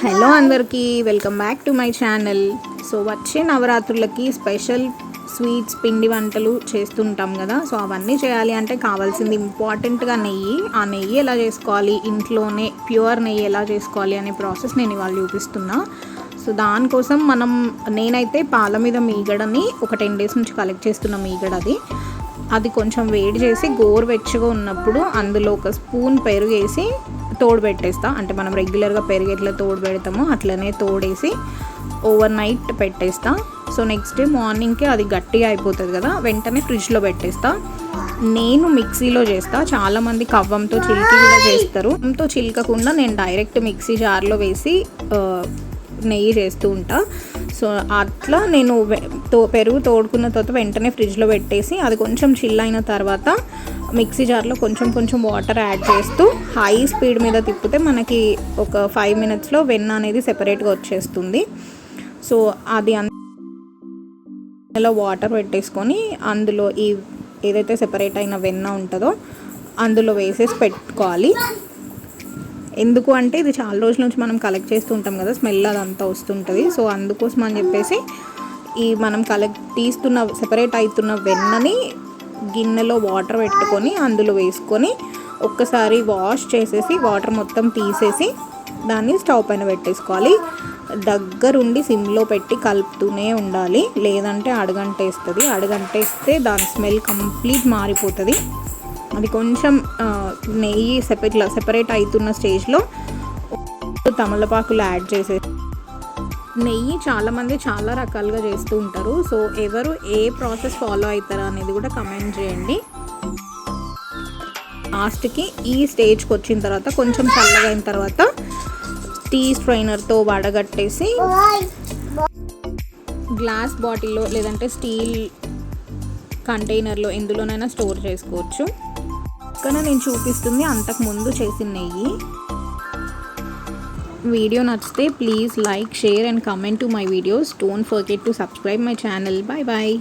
Hello అందరికీ welcome back to my channel. So వచ్చే నవరాత్రులకి స్పెషల్ స్వీట్స్ పిండి వంటలు చేస్తుంటాం కదా సో అవన్నీ చేయాలి అంటే కావాల్సింది ఇంపార్టెంట్గా నెయ్యి. ఆ నెయ్యి ఎలా చేసుకోవాలి ఇంట్లోనే ప్యూర్ నెయ్యి ఎలా చేసుకోవాలి అనే ప్రాసెస్ నేను ఇవాళ చూపిస్తున్నా. సో దానికోసం మనం నేనైతే పాల మీద మీగడని ఒక టెన్ డేస్ నుంచి కలెక్ట్ చేస్తున్న మీగడ అది. అది కొంచెం వేడి చేసి గోరువెచ్చగా ఉన్నప్పుడు అందులో ఒక స్పూన్ పెరుగు వేసి తోడు పెట్టేస్తా. అంటే మనం రెగ్యులర్గా పెరుగు ఎట్లా తోడు పెడతామో అట్లనే తోడేసి ఓవర్ నైట్ పెట్టేస్తా. సో నెక్స్ట్ డే మార్నింగ్కి అది గట్టిగా అయిపోతుంది కదా వెంటనే ఫ్రిడ్జ్లో పెట్టేస్తా. నేను మిక్సీలో చేస్తా. చాలామంది కవ్వంతో చిలికి కూడా చేస్తారు. కవ్వంతో చిలకకుండా నేను డైరెక్ట్ మిక్సీ జార్లో వేసి నెయ్యి చేస్తూ ఉంటా. సో అట్లా నేను తో పెరుగు తోడుకున్న తర్వాత వెంటనే ఫ్రిడ్జ్లో పెట్టేసి అది కొంచెం చిల్ అయిన తర్వాత మిక్సీ జార్లో కొంచెం కొంచెం వాటర్ యాడ్ చేస్తూ హై స్పీడ్ మీద తిప్పితే మనకి ఒక ఫైవ్ మినిట్స్లో వెన్న అనేది సెపరేట్గా వచ్చేస్తుంది. సో అది అందులో వాటర్ పెట్టేసుకొని అందులో ఈ ఏదైతే సెపరేట్ అయిన వెన్న ఉంటుందో అందులో వేసేసి పెట్టుకోవాలి. ఎందుకు అంటే ఇది చాలా రోజుల నుంచి మనం కలెక్ట్ చేస్తూ ఉంటాం కదా స్మెల్ అదంతా వస్తుంటుంది. సో అందుకోసం అని చెప్పేసి ఈ మనం కలెక్ట్ తీస్తున్న సెపరేట్ అవుతున్న వెన్నని గిన్నెలో వాటర్ పెట్టుకొని అందులో వేసుకొని ఒక్కసారి వాష్ చేసేసి వాటర్ మొత్తం తీసేసి దాన్ని స్టవ్ పైన పెట్టేసుకోవాలి. దగ్గరుండి సిమ్లో పెట్టి కలుపుతూనే ఉండాలి. లేదంటే అడుగంటేస్తుంది. అడుగంటేస్తే దాని స్మెల్ కంప్లీట్ మారిపోతుంది. అది కొంచెం నెయ్యి సెపరేట్ సెపరేట్ అవుతున్న స్టేజ్లో తమలపాకులు యాడ్ చేసేసి నెయ్యి చాలామంది చాలా రకాలుగా చేస్తూ ఉంటారు. సో ఎవరు ఏ ప్రాసెస్ ఫాలో అవుతారా అనేది కూడా కమెంట్ చేయండి. లాస్ట్కి ఈ స్టేజ్కి వచ్చిన తర్వాత కొంచెం చల్లగా అయిన తర్వాత టీ స్ట్రైనర్తో వడగట్టేసి గ్లాస్ బాటిల్లో లేదంటే స్టీల్ కంటైనర్లో ఎందులోనైనా స్టోర్ చేసుకోవచ్చు. కానీ నేను చూపిస్తుంది అంతకు ముందు చేసిన నెయ్యి. వీడియో నచ్చితే please like share and comment to my videos don't forget to subscribe my channel bye bye